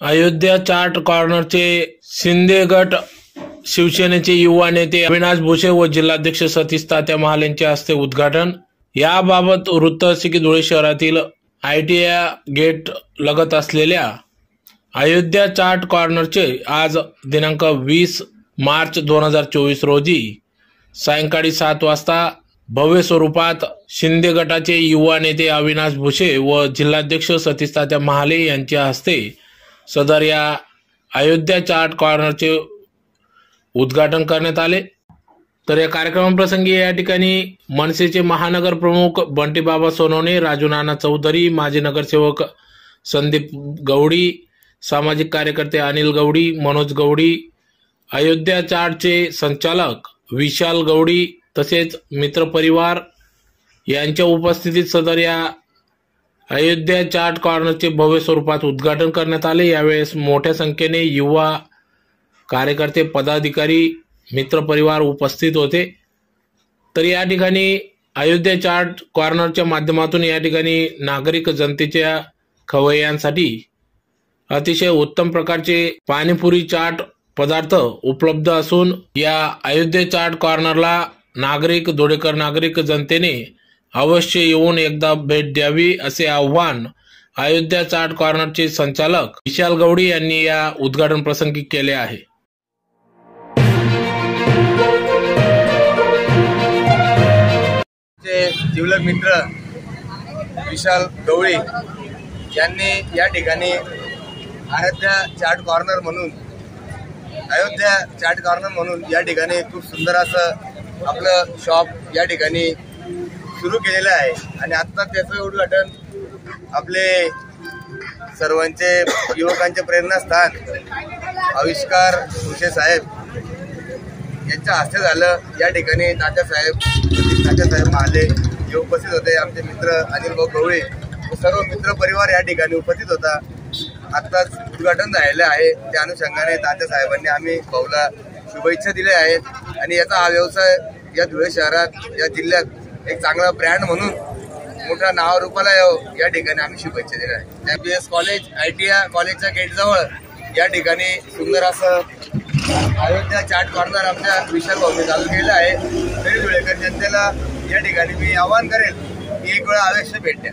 Ayodhya chart कॉर्नरचे Shinde गट शिवसेनेचे युवा नेते अविनाश भुसे व जिल्हाध्यक्ष सतीश तात्या महाल यांच्या हस्ते उद्घाटन. याबाबत वृत्त असे की धुळे शहरातील आय गेट लगत असलेल्या अयोध्या चार्ट कॉर्नरचे आज दिनांक वीस मार्च दोन हजार चोवीस रोजी सायंकाळी सात वाजता भव्य स्वरूपात शिंदे गटाचे युवा नेते अविनाश भुसे व जिल्हाध्यक्ष सतीश तात्या महाले यांच्या हस्ते सदर या अयोध्या चार्ट कॉर्नरचे उद्घाटन करण्यात आले. तर या कार्यक्रमाप्रसंगी या ठिकाणी मनसेचे महानगर प्रमुख बंटीबाबा सोनवणे राजू नाना चौधरी माजी नगरसेवक संदीप गवडी सामाजिक कार्यकर्ते अनिल गवडी मनोज गवडी अयोध्या चार्टचे संचालक विशाल गवडी तसेच मित्रपरिवार यांच्या उपस्थितीत सदर या अयोध्या चार्ट कॉर्नरचे भव्य स्वरूपात उद्घाटन करण्यात आले. यावेळेस मोठ्या संख्येने युवा कार्यकर्ते पदाधिकारी मित्रपरिवार उपस्थित होते. तर या ठिकाणी अयोध्या चार्ट कॉर्नरच्या माध्यमातून या ठिकाणी नागरिक जनतेच्या खवय्यांसाठी अतिशय उत्तम प्रकारचे पाणीपुरी चाट पदार्थ उपलब्ध असून या अयोध्या चाट कॉर्नरला नागरिक धुळेकर नागरिक जनतेने अवश्य येऊन एकदा भेट द्यावी असे आव्हान अयोध्या चाट कॉर्नरचे संचालक विशाल गवडी यांनी या उद्घाटन प्रसंगी केले आहे. चे जिवलग मित्र विशाल गवळी यांनी या ठिकाणी अयोध्या चाट कॉर्नर म्हणून अयोध्या चाट कॉर्नर म्हणून या ठिकाणी खूप सुंदर असं आपलं शॉप या ठिकाणी सुरू केलेलं आहे. आणि आत्ता त्याचं उद्घाटन आपले सर्वांचे युवकांचे प्रेरणास्थान आविष्कार भुसे साहेब यांच्या हस्ते झालं. या ठिकाणी तात्यासाहेब तात्यासाहेब महाले हे उपस्थित होते. आमचे मित्र अनिल भाऊ गवळे सर्व मित्र परिवार या ठिकाणी उपस्थित होता. आत्ताच उद्घाटन झालेलं आहे. त्या अनुषंगाने तात्यासाहेबांनी आम्ही भाऊला शुभेच्छा दिल्या आहेत. आणि याचा हा व्यवसाय या धुळे शहरात या जिल्ह्यात एक चांगला ब्रँड म्हणून मोठ्या नावारूपाला यावं या ठिकाणी आम्ही शुभेच्छा दिल्या M B S college I T I कॉलेजच्या गेटजवळ या ठिकाणी सुंदर असं अयोध्या चाट कॉर्नर आमच्या विशाल भाऊने चालू केलं आहे. तरी धुळेकर जनतेला या ठिकाणी मी आवाहन करेल की एक वेळा अवश्य भेट द्या.